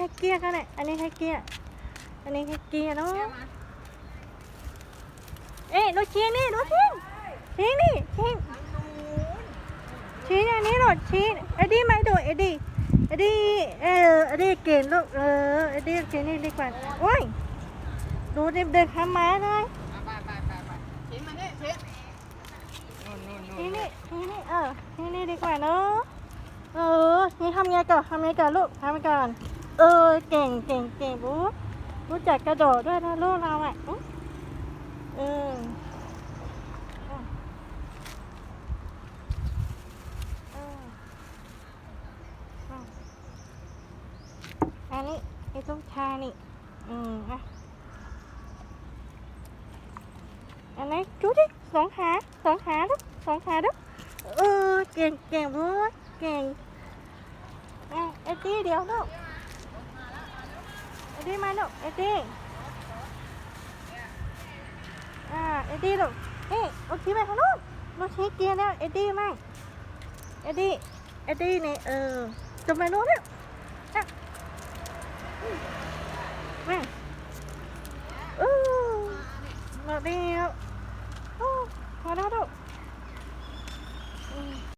ให้เกียร์กันเนี่ยอันนี้ให้เกียร์อันนี้ให้เกียร์เนาะเอ๊ะดูชี้นี่ดูชี้ชี้นี่ชี้ชี้อันนี้หรอชี้เอ็ดดี้ไหมดูเอ็ดดี้เอ็ดดี้เออเอ็ดดี้เก่งลูกเออเอ็ดดี้ชี้นี่ดีกว่าโอ้ยดูดิเดินข้ามม้าเลยไปไปไปไปชิ้นมาเนี่ยชิ้นนู่นนู่นนู่ชี้นนี่ชี้นี่เออชี้นี่ดีกว่าเนาะเออนี่ทำไงก่อนทำไงก่อนลูกทำไงก่อน เออเก่งเก่งเก่งรู้รู้จักกระโดดด้วยนะลูกเราอะอื้อเออเอออันนี้ไอ้ต้นชานี่ อืมอะอันไหนดูดิสองขาสองขาลูกสองขาลูกเออเก่งเก่งรู้เก่งอะไอ้ตี้เดี๋ยวลูก ไอ้ตี้มาลูกไอ้ตี้อ่าไอ้ตี้ลูกเอ๊ะโอเคไปข้างนู้นเราใช้เกียร์แล้วไอ้ตี้มั่งไอ้ตี้ไอ้ตี้นี่เออจะไปนู้นแล้วอะอืมมาเออมาเดียวโอ้มาแล้วลูก